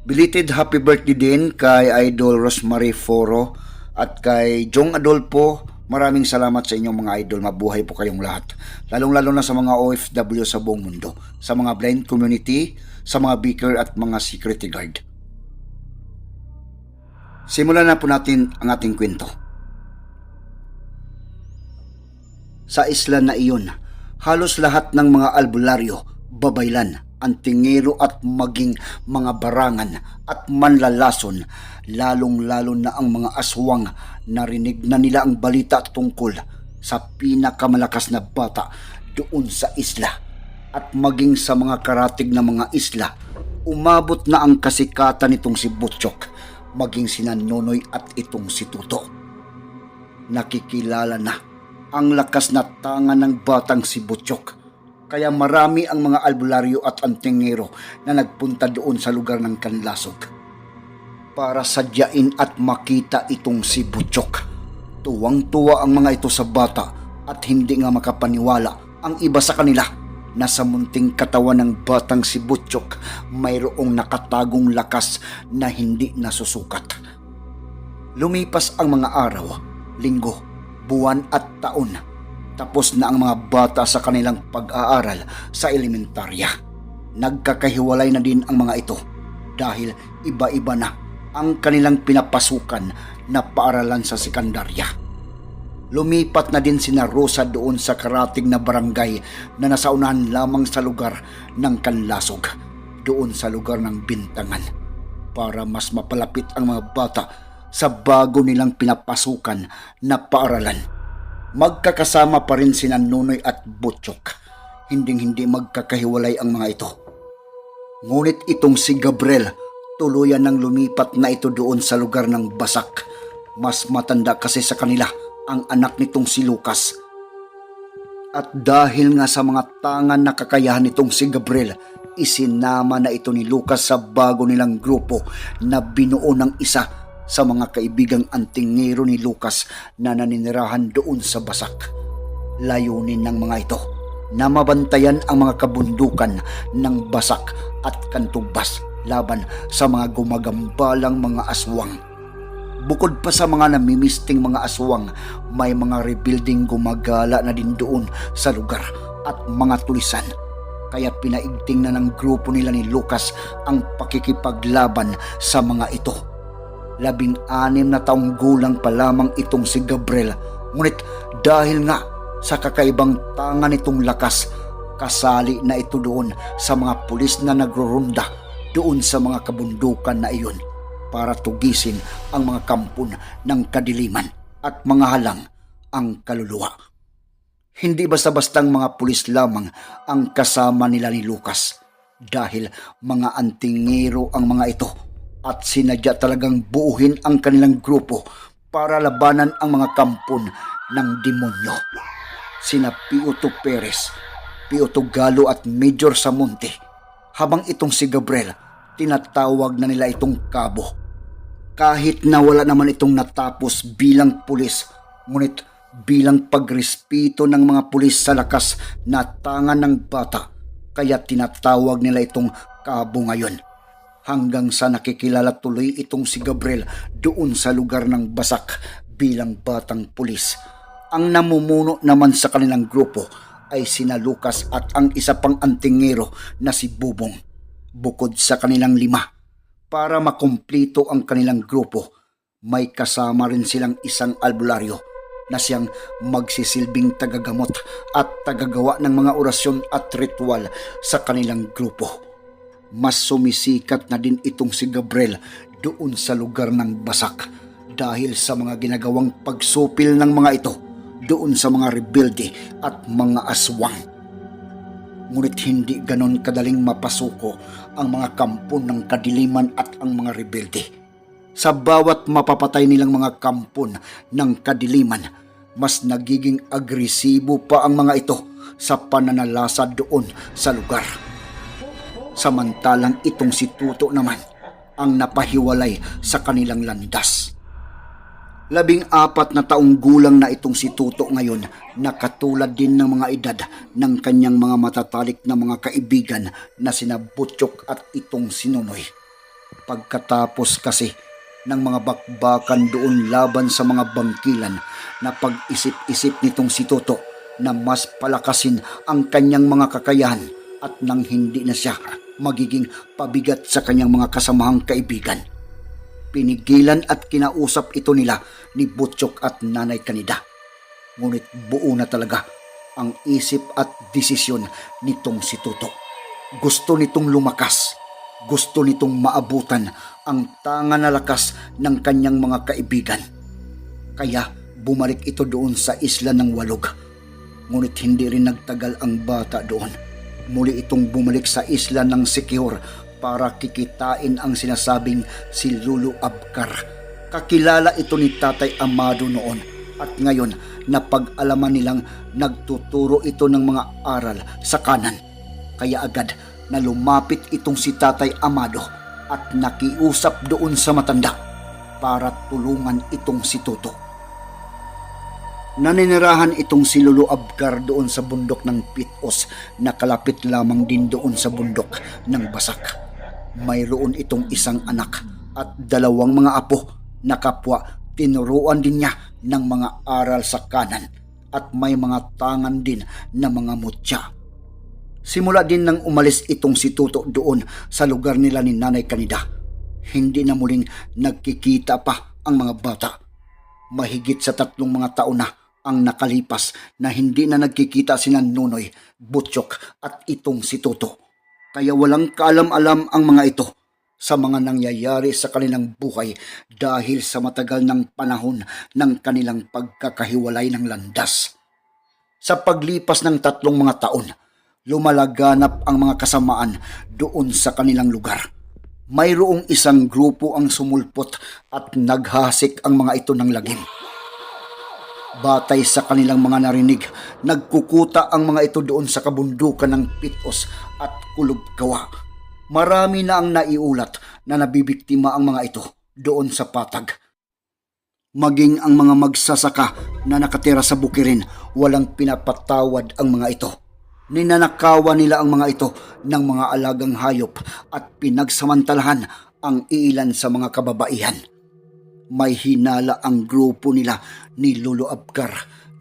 Belated happy birthday din kay Idol Rosemary Foro at kay Jong Adolfo. Maraming salamat sa inyong mga idol. Mabuhay po kayong lahat. Lalong-lalo na sa mga OFW sa buong mundo. Sa mga blind community, sa mga beaker at mga security guard. Simulan na po natin ang ating kwento. Sa isla na iyon, halos lahat ng mga albularyo, babaylan, antingero at maging mga barangan at manlalason, lalong-lalo na ang mga aswang narinig na nila ang balita tungkol sa pinakamalakas na bata doon sa isla at maging sa mga karatig na mga isla, umabot na ang kasikatan nitong si Butchok, maging si Nanonoy at itong si Tuto. Nakikilala na ang lakas na tanga ng batang si Butchok. Kaya marami ang mga albularyo at antingero na nagpunta doon sa lugar ng Kanlasog para sadyain at makita itong si Butchok. Tuwang-tuwa ang mga ito sa bata at hindi nga makapaniwala ang iba sa kanila na sa munting katawan ng batang si Butchok mayroong nakatagong lakas na hindi nasusukat. Lumipas ang mga araw, linggo, buwan at taon. Tapos na ang mga bata sa kanilang pag-aaral sa elementarya. Nagkakahiwalay na din ang mga ito dahil iba-iba na ang kanilang pinapasukan na paaralan sa sekundarya. Lumipat na din sina Rosa doon sa karating na barangay na nasaunahan lamang sa lugar ng Kanlasog, doon sa lugar ng Bintangan, para mas mapalapit ang mga bata sa bago nilang pinapasukan na paaralan. Magkakasama pa rin sina Nunoy at Butchok. Hinding-hindi magkakahiwalay ang mga ito. Ngunit itong si Gabriel, tuluyan ng lumipat na ito doon sa lugar ng Basak. Mas matanda kasi sa kanila ang anak nitong si Lucas. At dahil nga sa mga tangan na kakayahan nitong si Gabriel, isinama na ito ni Lucas sa bago nilang grupo na binuo ng isa sa mga kaibigang antingero ni Lucas na naninirahan doon sa Basak. Layunin ng mga ito na mabantayan ang mga kabundukan ng Basak at Kantubas laban sa mga gumagambalang mga aswang. Bukod pa sa mga namimisting mga aswang, may mga rebuilding gumagala na din doon sa lugar at mga tulisan. Kaya pinaigting na ng grupo nila ni Lucas ang pakikipaglaban sa mga ito. Labing anim na taong gulang pa lamang itong si Gabriel. Ngunit dahil nga sa kakaibang tanga nitong lakas, kasali na ito doon sa mga pulis na nagrorunda doon sa mga kabundukan na iyon para tugisin ang mga kampon ng kadiliman at mga halang ang kaluluwa. Hindi basta-bastang mga pulis lamang ang kasama nila ni Lucas dahil mga antingero ang mga ito at sinadya talagang buuhin ang kanilang grupo para labanan ang mga kampon ng demonyo. Sina Piuto Perez, Piuto Galo at Major Samonte habang itong si Gabriel tinatawag na nila itong Kabo kahit na wala naman itong natapos bilang pulis, ngunit bilang pagrespeto ng mga pulis sa lakas na tangan ng bata, kaya tinatawag nila itong kabo ngayon. Hanggang sa nakikilala tuloy itong si Gabriel doon sa lugar ng Basak bilang batang pulis. Ang namumuno naman sa kanilang grupo ay sina Lucas at ang isa pang antingero na si Bubong. Bukod sa kanilang lima, para makumplito ang kanilang grupo, may kasama rin silang isang albularyo na siyang magsisilbing tagagamot at tagagawa ng mga orasyon at ritual sa kanilang grupo. Mas sumisikat na din itong si Gabriel doon sa lugar ng Basak dahil sa mga ginagawang pagsupil ng mga ito doon sa mga rebelde at mga aswang ngunit hindi ganon kadaling mapasuko ang mga kampon ng kadiliman at ang mga rebelde. Sa bawat mapapatay nilang mga kampon ng kadiliman, mas nagiging agresibo pa ang mga ito sa pananalasa doon sa lugar. Samantalang itong si Tuto naman ang napahiwalay sa kanilang landas. Labing apat na taong gulang na itong si Tuto ngayon na katulad din ng mga edad ng kanyang mga matatalik na mga kaibigan na sina Butchok at itong sinunoy. Pagkatapos kasi ng mga bakbakan doon laban sa mga bangkilan na pag-isip-isip nitong si Tuto na mas palakasin ang kanyang mga kakayahan at nang hindi na siya magiging pabigat sa kanyang mga kasamahang kaibigan. Pinigilan at kinausap ito nila ni Butchok at Nanay Kanida. Ngunit buo na talaga ang isip at desisyon nitong si Tuto. Gusto nitong lumakas. Gusto nitong maabutan ang tanga na lakas ng kanyang mga kaibigan. Kaya bumalik ito doon sa isla ng Walog. Ngunit hindi rin nagtagal ang bata doon. Muli itong bumalik sa isla ng Sikihor para kikitain ang sinasabing si Lulu Abkar. Kakilala ito ni Tatay Amado noon at ngayon napag-alaman nilang nagtuturo ito ng mga aral sa kanan. Kaya agad na lumapit itong si Tatay Amado at nakiusap doon sa matanda para tulungan itong si Tuto. Naninirahan itong si Lulu Abkar doon sa bundok ng Pitos na kalapit lamang din doon sa bundok ng Basak. Mayroon itong isang anak at dalawang mga apo na kapwa tinuruan din niya ng mga aral sa kanan at may mga tangan din na mga mutya. Simula din nang umalis itong si Tuto doon sa lugar nila ni Nanay Kanida. Hindi na muling nagkikita pa ang mga bata. Mahigit sa tatlong mga taon na ang nakalipas na hindi na nagkikita sina Nunoy, Butchok at itong si Tuto. Kaya walang kaalam-alam ang mga ito sa mga nangyayari sa kanilang buhay dahil sa matagal ng panahon ng kanilang pagkakahiwalay ng landas. Sa paglipas ng tatlong mga taon, lumalaganap ang mga kasamaan doon sa kanilang lugar. Mayroong isang grupo ang sumulpot at naghasik ang mga ito ng lagim. Batay sa kanilang mga narinig, nagkukuta ang mga ito doon sa kabundukan ng Pitos at Kulubgawa. Marami na ang naiulat na nabibiktima ang mga ito doon sa patag. Maging ang mga magsasaka na nakatira sa bukirin, walang pinapatawad ang mga ito. Ninanakawan nila ang mga ito ng mga alagang hayop at pinagsamantalahan ang ilan sa mga kababaihan may hinala ang grupo nila ni Lolo Abkar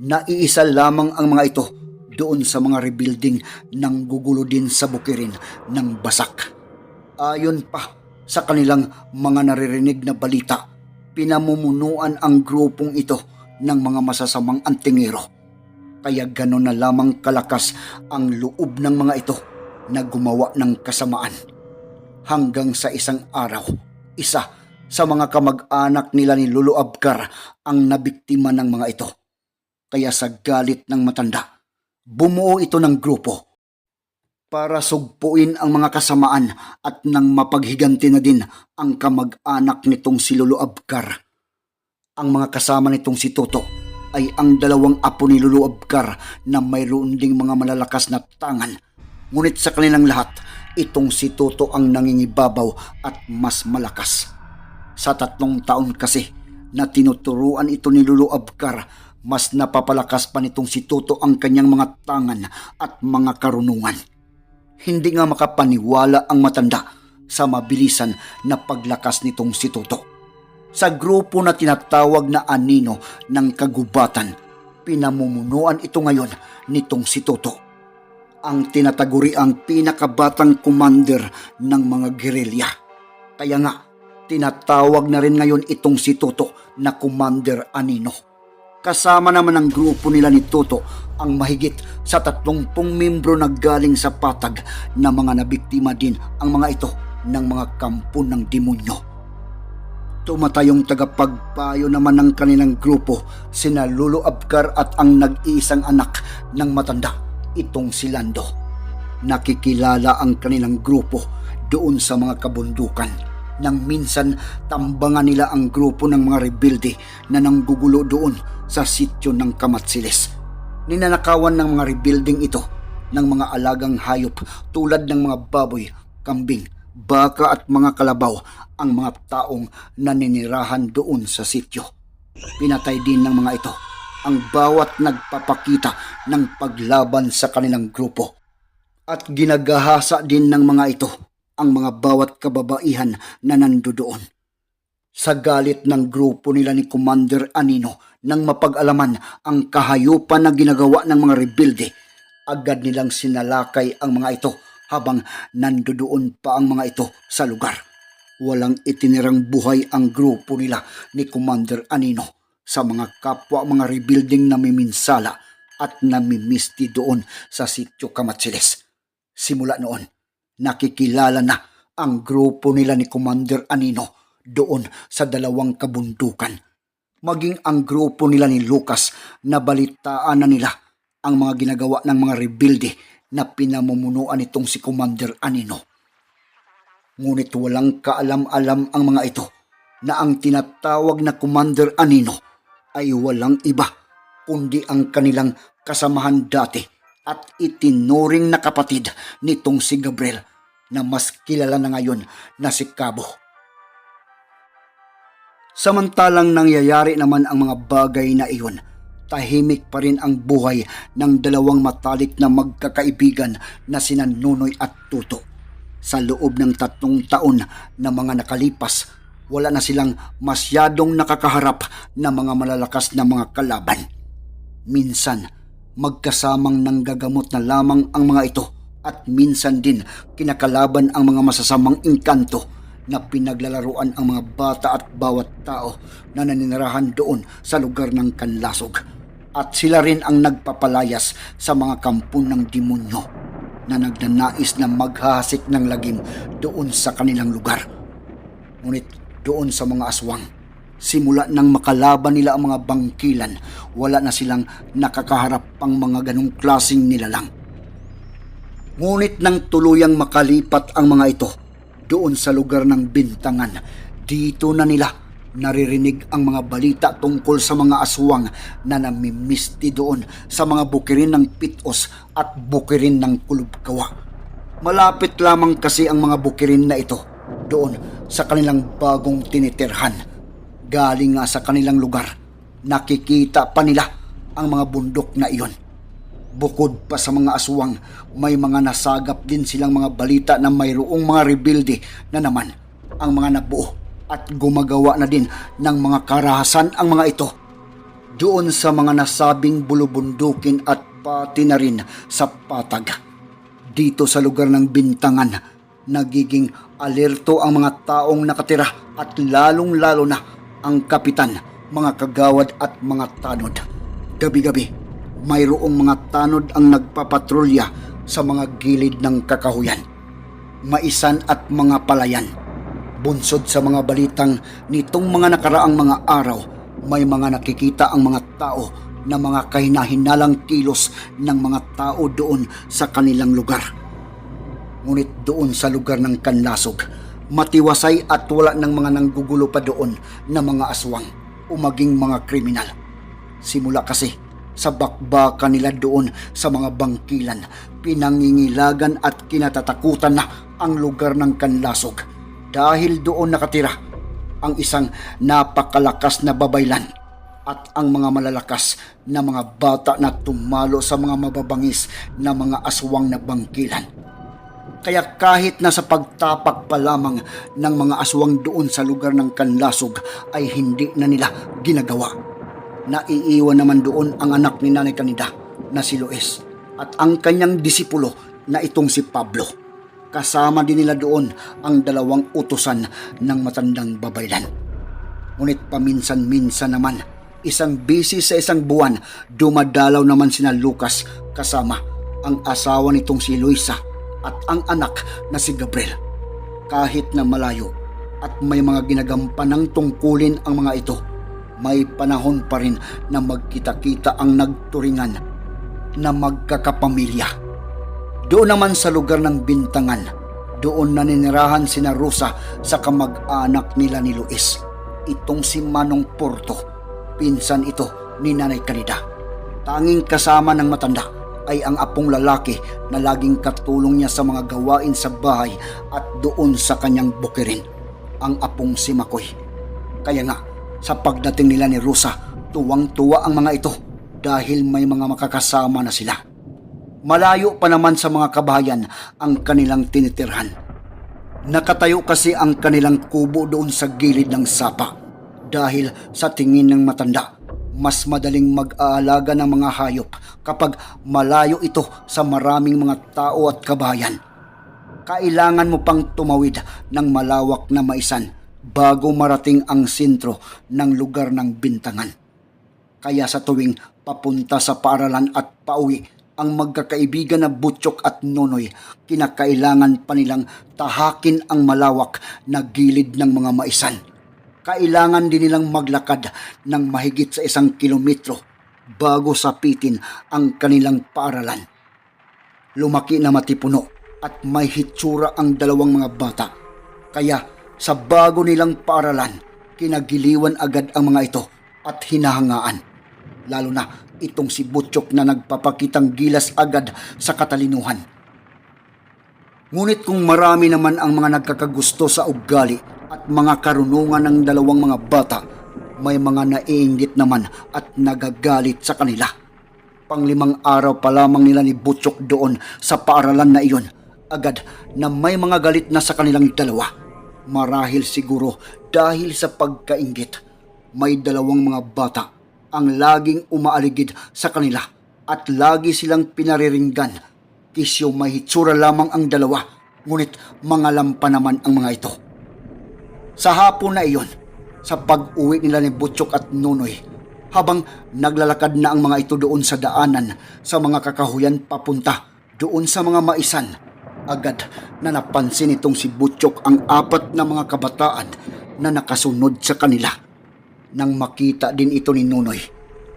na iisa lamang ang mga ito doon sa mga rebuilding ng gugulo din sa bukirin ng basak. Ayon pa sa kanilang mga naririnig na balita, pinamumunuan ang grupong ito ng mga masasamang antingero. Kaya gano'n na lamang kalakas ang loob ng mga ito na gumawa ng kasamaan. Hanggang sa isang araw, isa sa mga kamag-anak nila ni Lolo Abkar ang nabiktima ng mga ito. Kaya sa galit ng matanda, bumuo ito ng grupo para sugpuin ang mga kasamaan at nang mapaghiganti na din ang kamag-anak nitong si Lolo Abkar. Ang mga kasama nitong si Toto ay ang dalawang apo ni Lolo Abkar na mayroon ding mga malalakas na tangan. Ngunit sa kanilang lahat, itong si Toto ang nangingibabaw at mas malakas. Sa tatlong taon kasi na tinuturuan ito ni Lulu Abkar, mas napapalakas pa nitong si Toto ang kanyang mga tangan at mga karunungan. Hindi nga makapaniwala ang matanda sa mabilisan na paglakas nitong si Toto. Sa grupo na tinatawag na anino ng kagubatan, pinamumunuan ito ngayon nitong si Toto. Ang tinataguri ang pinakabatang commander ng mga gerilya. Kaya nga, Tinatawag na rin ngayon itong si Toto na Commander Anino. Kasama naman ang grupo nila ni Toto ang mahigit sa tatlongpong membro na galing sa patag na mga nabiktima din ang mga ito ng mga kampo ng demonyo. Tumatayong tagapagpayo naman ng kanilang grupo sina Lolo Abkar at ang nag-iisang anak ng matanda, itong si Lando. Nakikilala ang kanilang grupo doon sa mga kabundukan nang minsan tambangan nila ang grupo ng mga rebelde na nanggugulo doon sa sityo ng Kamatsiles. Ninanakawan ng mga rebuilding ito ng mga alagang hayop tulad ng mga baboy, kambing, baka at mga kalabaw ang mga taong naninirahan doon sa sityo. Pinatay din ng mga ito ang bawat nagpapakita ng paglaban sa kanilang grupo. At ginagahasa din ng mga ito ang mga bawat kababaihan na nandoon. Sa galit ng grupo nila ni Commander Anino nang mapag-alaman ang kahayupan na ginagawa ng mga rebelde, agad nilang sinalakay ang mga ito habang nandoon pa ang mga ito sa lugar. Walang itinirang buhay ang grupo nila ni Commander Anino sa mga kapwa mga rebuilding na miminsala at namimisti doon sa sityo Kamatsiles. Simula noon, nakikilala na ang grupo nila ni Commander Anino doon sa dalawang kabundukan. Maging ang grupo nila ni Lucas na balitaan na nila ang mga ginagawa ng mga rebelde na pinamumunuan itong si Commander Anino. Ngunit walang kaalam-alam ang mga ito na ang tinatawag na Commander Anino ay walang iba kundi ang kanilang kasamahan dati at itinuring na kapatid nitong si Gabriel na mas kilala na ngayon na si Cabo. Samantalang nangyayari naman ang mga bagay na iyon, tahimik pa rin ang buhay ng dalawang matalik na magkakaibigan na sina Nunoy at Tuto. Sa loob ng tatlong taon na mga nakalipas, wala na silang masyadong nakakaharap na mga malalakas na mga kalaban. Minsan, magkasamang nanggagamot na lamang ang mga ito at minsan din kinakalaban ang mga masasamang engkanto na pinaglalaruan ang mga bata at bawat tao na naninirahan doon sa lugar ng Kanlasog. At sila rin ang nagpapalayas sa mga kampon ng demonyo na nagnanais na maghahasik ng lagim doon sa kanilang lugar. Ngunit doon sa mga aswang, simula nang makalaban nila ang mga bangkilan, wala na silang nakakaharap pang mga ganong klasing nilalang. Ngunit nang tuluyang makalipat ang mga ito doon sa lugar ng bintangan, dito na nila naririnig ang mga balita tungkol sa mga aswang na namimisti doon sa mga bukirin ng pitos at bukirin ng kulubkawa. Malapit lamang kasi ang mga bukirin na ito doon sa kanilang bagong tinitirhan. Galing nga sa kanilang lugar, nakikita pa nila ang mga bundok na iyon. Bukod pa sa mga aswang, may mga nasagap din silang mga balita na mayroong mga rebuilde na naman ang mga nabuo at gumagawa na din ng mga karahasan ang mga ito doon sa mga nasabing bulubundukin at pati na rin sa patag. Dito sa lugar ng bintangan, nagiging alerto ang mga taong nakatira at lalong-lalo na ang kapitan, mga kagawad at mga tanod. Gabi-gabi, mayroong mga tanod ang nagpapatrolya sa mga gilid ng kakahuyan. Maisan at mga palayan. Bunsod sa mga balitang nitong mga nakaraang mga araw, may mga nakikita ang mga tao na mga kahinahinalang kilos ng mga tao doon sa kanilang lugar. Ngunit doon sa lugar ng Kanlasog, matiwasay at wala ng mga nanggugulo pa doon na mga aswang o maging mga kriminal. Simula kasi sa bakbakan nila doon sa mga bangkilan, pinangingilagan at kinatatakutan na ang lugar ng Kanlasog dahil doon nakatira ang isang napakalakas na babaylan at ang mga malalakas na mga bata na tumalo sa mga mababangis na mga aswang na bangkilan. Kaya kahit nasa pagtapak pa lamang ng mga aswang doon sa lugar ng Kanlasog ay hindi na nila ginagawa. Naiiwan naman doon ang anak ni Nanay Kanida na si Luis at ang kanyang disipulo na itong si Pablo. Kasama din nila doon ang dalawang utusan ng matandang babaylan. Ngunit paminsan-minsan naman, isang busy sa isang buwan, dumadalaw naman sina Lucas kasama ang asawa nitong si Luisa at ang anak na si Gabriel. Kahit na malayo at may mga ginagampanang tungkulin ang mga ito, may panahon pa rin na magkita-kita ang nagturingan na magkakapamilya. Doon naman sa lugar ng bintangan, doon naninirahan sina Rosa sa kamag-anak nila ni Luis. Itong si Manong Porto, pinsan ito ni Nanay Canida. Tanging kasama ng matanda ay ang apong lalaki na laging katulong niya sa mga gawain sa bahay at doon sa kanyang bukirin, ang apong si Makoy. Kaya nga, sa pagdating nila ni Rosa, tuwang-tuwa ang mga ito dahil may mga makakasama na sila. Malayo pa naman sa mga kabahayan ang kanilang tinitirhan. Nakatayo kasi ang kanilang kubo doon sa gilid ng sapa dahil sa tingin ng matanda, mas madaling mag-aalaga ng mga hayop kapag malayo ito sa maraming mga tao at kabahayan. Kailangan mo pang tumawid ng malawak na maisan bago marating ang sentro ng lugar ng bintangan. Kaya sa tuwing papunta sa paaralan at pauwi, ang magkakaibigan na Butchok at Nonoy, kinakailangan pa nilang tahakin ang malawak na gilid ng mga maisan. Kailangan din nilang maglakad ng mahigit sa isang kilometro bago sapitin ang kanilang paaralan. Lumaki na matipuno at may hitsura ang dalawang mga bata. Kaya sa bago nilang paaralan, kinagiliwan agad ang mga ito at hinahangaan. Lalo na itong si Butchok na nagpapakitang gilas agad sa katalinuhan. Ngunit kung marami naman ang mga nagkakagusto sa ugali at mga karunungan ng dalawang mga bata, may mga naiinggit naman at nagagalit sa kanila. Panglimang araw pa lamang nila ni Butchok doon sa paaralan na iyon, agad na may mga galit na sa kanilang dalawa. Marahil siguro dahil sa pagkainggit, may dalawang mga bata ang laging umaaligid sa kanila at lagi silang pinariringgan. Kisyo may hitsura lamang ang dalawa, ngunit mga lampa naman ang mga ito. Sa hapon na iyon, sa pag-uwi nila ni Butchok at Nonoy, habang naglalakad na ang mga ito doon sa daanan sa mga kakahuyan papunta doon sa mga maisan, agad na napansin itong si Butchok ang apat na mga kabataan na nakasunod sa kanila. Nang makita din ito ni Nonoy,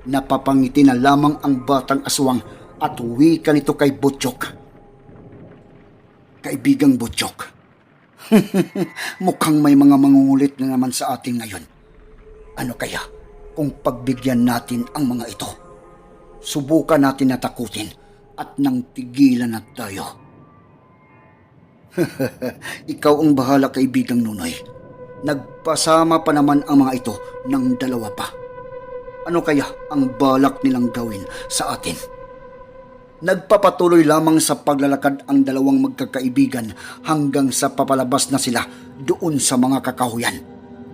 napapangiti na lamang ang batang aswang at wika nito kay Butchok. Kaibigang Butchok, mukhang may mga mangungulit na naman sa atin ngayon. Ano kaya kung pagbigyan natin ang mga ito? Subukan natin na takutin at nang tigilan na tayo. Ikaw ang bahala kaibigang Nunoy. Nagpasama pa naman ang mga ito ng dalawa pa. Ano kaya ang balak nilang gawin sa atin? Nagpapatuloy lamang sa paglalakad ang dalawang magkakaibigan hanggang sa papalabas na sila doon sa mga kakahuyan.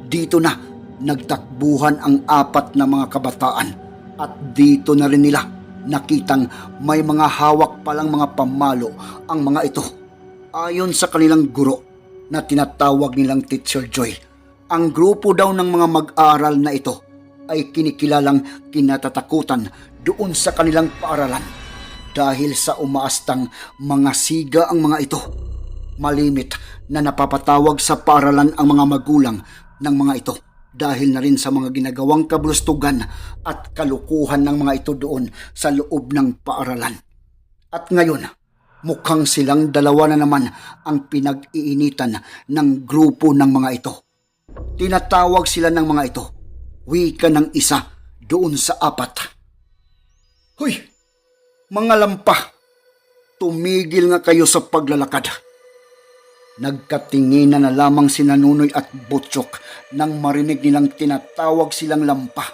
Dito na nagtakbuhan ang apat na mga kabataan at dito na rin nila nakitang may mga hawak palang mga pamalo ang mga ito. Ayon sa kanilang guro na tinatawag nilang Teacher Joy, ang grupo daw ng mga mag-aaral na ito ay kinikilalang kinatatakutan doon sa kanilang paaralan dahil sa umaastang mga siga ang mga ito. Malimit na napapatawag sa paaralan ang mga magulang ng mga ito dahil na rin sa mga ginagawang kablustugan at kalukuhan ng mga ito doon sa loob ng paaralan. At ngayon, mukhang silang dalawa na naman ang pinag-iinitan ng grupo ng mga ito. Tinatawag sila ng mga ito, wika ng isa doon sa apat. Hoy! Mga lampa, tumigil nga kayo sa paglalakad. Nagkatinginan na lamang si Nanunoy at Butchok nang marinig nilang tinatawag silang lampa.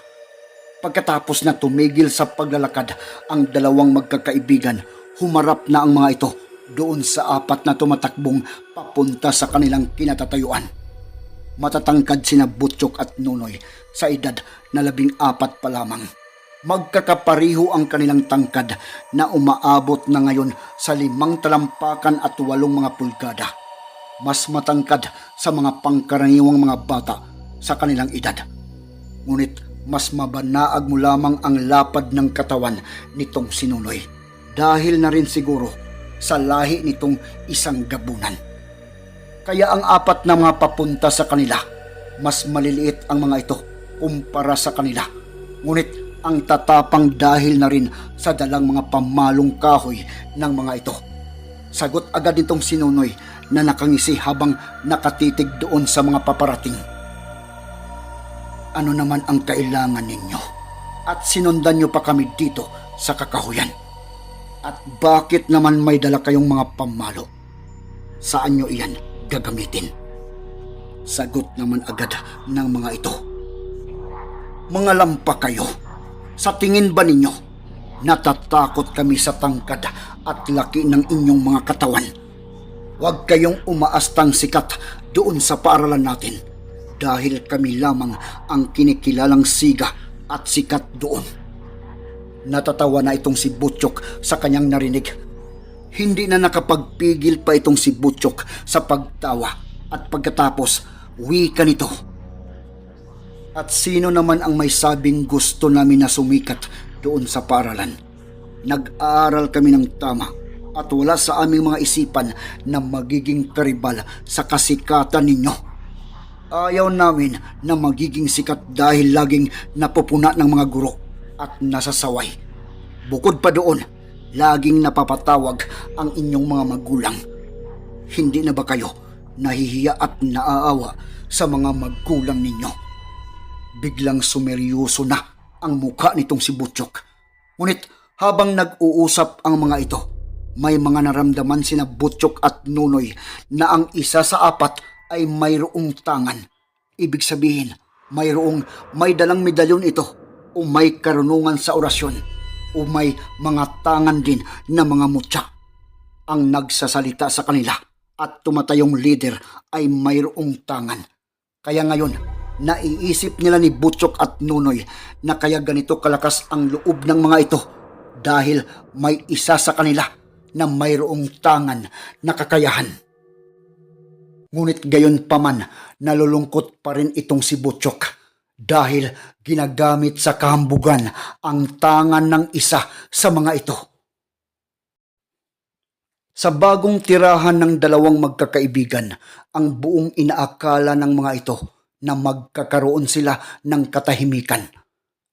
Pagkatapos na tumigil sa paglalakad ang dalawang magkakaibigan, humarap na ang mga ito doon sa apat na tumatakbong papunta sa kanilang kinatatayuan. Matatangkad sina Butchok at Nunoy sa edad na labing apat pa lamang magkakapariho ang kanilang tangkad na umaabot na ngayon sa limang talampakan at walong mga pulgada. Mas matangkad sa mga pangkaraniwang mga bata sa kanilang edad. Ngunit mas mabanaag mo lamang ang lapad ng katawan nitong sinunoy dahil na rin siguro sa lahi nitong isang gabunan. Kaya ang apat na mga papunta sa kanila, mas maliliit ang mga ito kumpara sa kanila. Ngunit ang tatapang dahil na rin sa dalang mga pamalong kahoy ng mga ito. Sagot agad nitong sinunoy na nakangisi habang nakatitig doon sa mga paparating. Ano naman ang kailangan ninyo? At sinundan nyo pa kami dito sa kakahuyan. At bakit naman may dala kayong mga pamalo? Saan nyo iyan gagamitin? Sagot naman agad ng mga ito. Mga lampa kayo. Sa tingin ba ninyo, natatakot kami sa tangkad at laki ng inyong mga katawan? Huwag kayong umaastang sikat doon sa paaralan natin dahil kami lamang ang kinikilalang siga at sikat doon. Natatawa na itong si Butchok sa kanyang narinig. Hindi na nakapagpigil pa itong si Butchok sa pagtawa at pagkatapos wika nito. At sino naman ang may sabing gusto namin na sumikat doon sa paaralan? Nag-aaral kami ng tama at wala sa aming mga isipan na magiging karibal sa kasikatan ninyo. Ayaw namin na magiging sikat dahil laging napupuna ng mga guro at nasasaway. Bukod pa doon, laging napapatawag ang inyong mga magulang. Hindi na ba kayo nahihiya at naaawa sa mga magulang ninyo? Biglang sumeryoso na ang mukha nitong si Butchok. Ngunit habang nag-uusap ang mga ito, may mga naramdaman sina Butchok at Nunoy na ang isa sa apat ay mayroong tangan. Ibig sabihin, mayroong may dalang medalyon ito o may karunungan sa orasyon o may mga tangan din na mga mutya. Ang nagsasalita sa kanila at tumatayong leader ay mayroong tangan. Kaya ngayon, naiisip nila ni Butchok at Nunoy na kaya ganito kalakas ang loob ng mga ito dahil may isa sa kanila na mayroong tangan na kakayahan. Ngunit gayon paman, nalulungkot pa rin itong si Butchok dahil ginagamit sa kahambugan ang tangan ng isa sa mga ito. Sa bagong tirahan ng dalawang magkakaibigan, ang buong inaakala ng mga ito na magkakaroon sila ng katahimikan.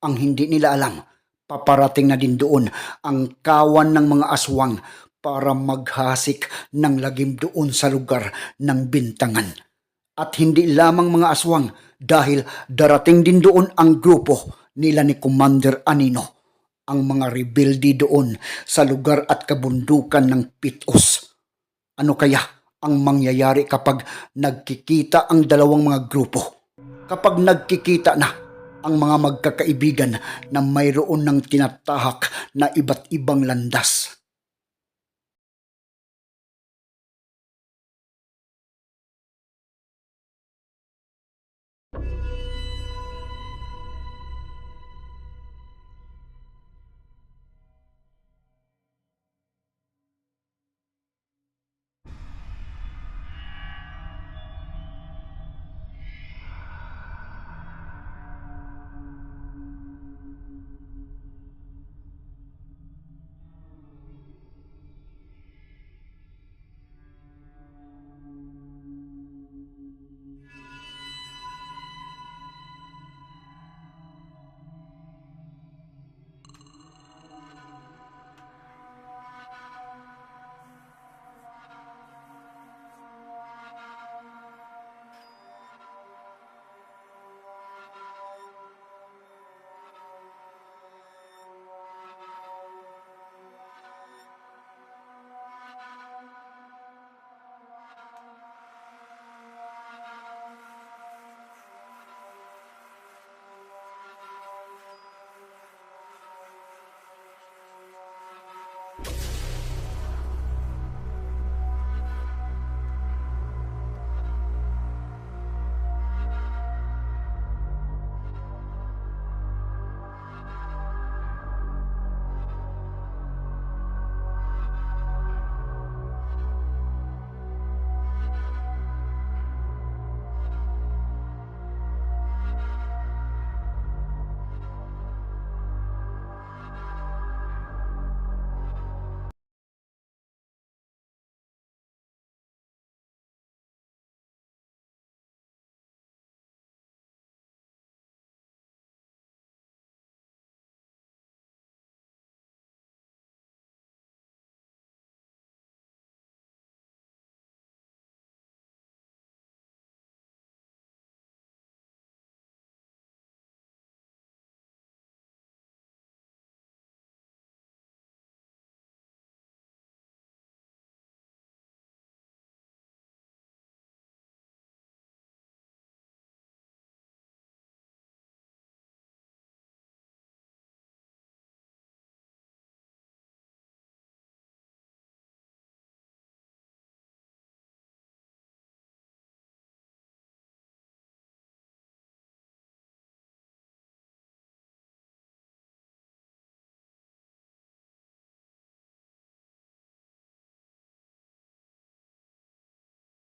Ang hindi nila alam, paparating na din doon ang kawan ng mga aswang para maghasik ng lagim doon sa lugar ng bintangan. At hindi lamang mga aswang dahil darating din doon ang grupo nila ni Commander Anino ang mga rebelde doon sa lugar at kabundukan ng Pitos. Ano kaya ang mangyayari kapag nagkikita ang dalawang mga grupo? Kapag nagkikita na ang mga magkakaibigan na mayroon ng tinatahak na iba't ibang landas.